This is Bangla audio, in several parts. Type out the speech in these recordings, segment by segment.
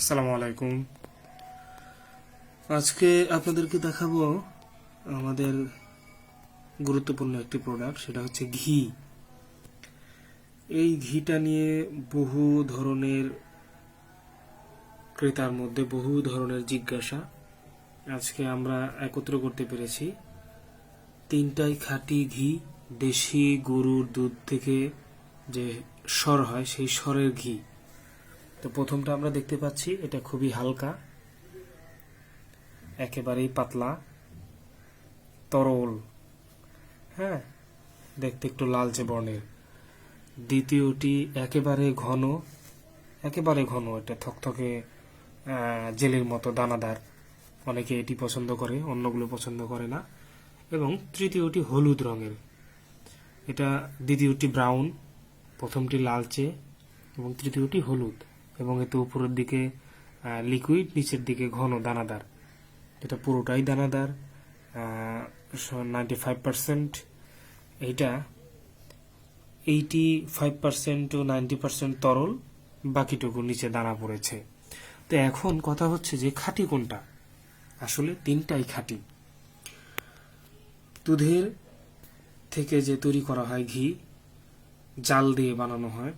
আসসালামু আলাইকুম। আজকে আপনাদেরকে দেখাবো আমাদের গুরুত্বপূর্ণ একটি প্রোডাক্ট সেটা হচ্ছে ঘি। এই ঘিটা নিয়ে বহু ধরনের ক্রেতার মধ্যে বহু ধরনের জিজ্ঞাসা। আজকে আমরা একত্র করতে পেরেছি। তিনটাই খাঁটি ঘি, দেশি গরুর দুধ থেকে যে সর হয়, সেই সরের ঘি। তো প্রথমটা আমরা দেখতে পাচ্ছি, এটা খুবই হালকা, একেবারেই পাতলা, তরল হ্যাঁ দেখতে একটু লালচে বর্ণের। দ্বিতীয়টি একেবারে ঘন একেবারে ঘন, এটা থকথকে জেলের মতো দানাদার, অনেকে এটি পছন্দ করে, অন্যগুলো পছন্দ করে না। এবং তৃতীয়টি হলুদ রঙের, এটা দ্বিতীয়টি ব্রাউন, প্রথমটি লালচে এবং তৃতীয়টি হলুদ। এবং এতে উপরের দিকে লিকুইড নিচের দিকে ঘন দানাদার। এটা পুরোটাই দানাদার নাইনটি ফাইভ পার্সেন্ট এইটা eighty. Five percent to ninety percent তরল, বাকিটুকু নিচে দানা পড়েছে। তো এখন কথা হচ্ছে যে খাঁটি কোনটা? আসলে তিনটাই খাঁটি। দুধের থেকে যে তৈরি করা হয় ঘি, জাল দিয়ে বানানো হয়।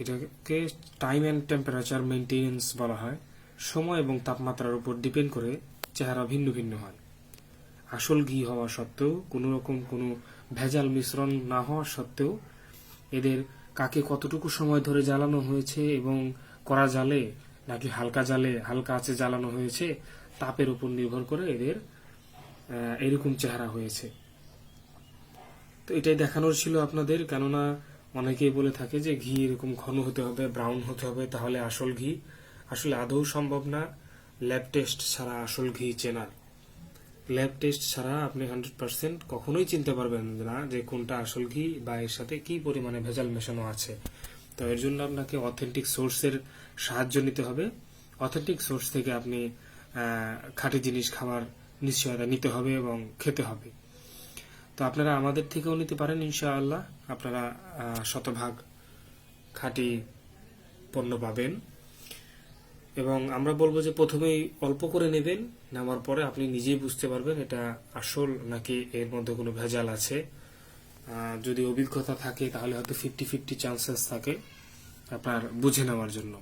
এটাকে টাইম অ্যান্ড টেম্পারেচার মেনটেনেন্স বলা হয়। সময় এবং তাপমাত্রার উপর ডিপেন্ড করে চেহারা ভিন্ন ভিন্ন হয়। আসল ঘি হওয়া সত্ত্বেও, কোনো রকম কোনো ভেজাল মিশ্রণ না হওয়া সত্ত্বেও এদের কাকে কতটুকু সময় ধরে জ্বালানো হয়েছে এবং করা জালে নাকি হালকা জালে, হালকা আছে জ্বালানো হয়েছে, তাপের উপর নির্ভর করে এদের এরকম চেহারা হয়েছে। তো এটাই দেখানোর ছিল আপনাদের, কেননা অনেকেই বলে থাকে যে ঘি এরকম ঘন হতে হবে ব্রাউন হতে হবে, তাহলে আসল ঘি। আসলে আদৌ সম্ভব না। ল্যাব টেস্ট ছাড়া আসল ঘি চেনার ল্যাব টেস্ট ছাড়া আপনি হান্ড্রেড পার্সেন্ট কখনোই চিনতে পারবেন না যে কোনটা আসল ঘি বা এর সাথে কি পরিমাণে ভেজাল মেশানো আছে। তো এর জন্য আপনাকে অথেন্টিক সোর্সের সাহায্য নিতে হবে। অথেন্টিক সোর্স থেকে আপনি খাঁটি জিনিস খাবার নিশ্চয়তা নিতে হবে এবং খেতে হবে। তো আপনারা আমাদের থেকেও নিতে পারেন, ইনশাআল্লাহ। আপনারা শতভাগ খাঁটি পণ্য পাবেন। এবং আমরা বলব যে প্রথমেই অল্প করে নেবেন, নেওয়ার পরে আপনি নিজেই বুঝতে পারবেন এটা আসল নাকি এর মধ্যে কোনো ভেজাল আছে। যদি অভিজ্ঞতা থাকে তাহলে হয়তো ফিফটি ফিফটি চান্সেস থাকে আপনার বুঝে নেওয়ার জন্য।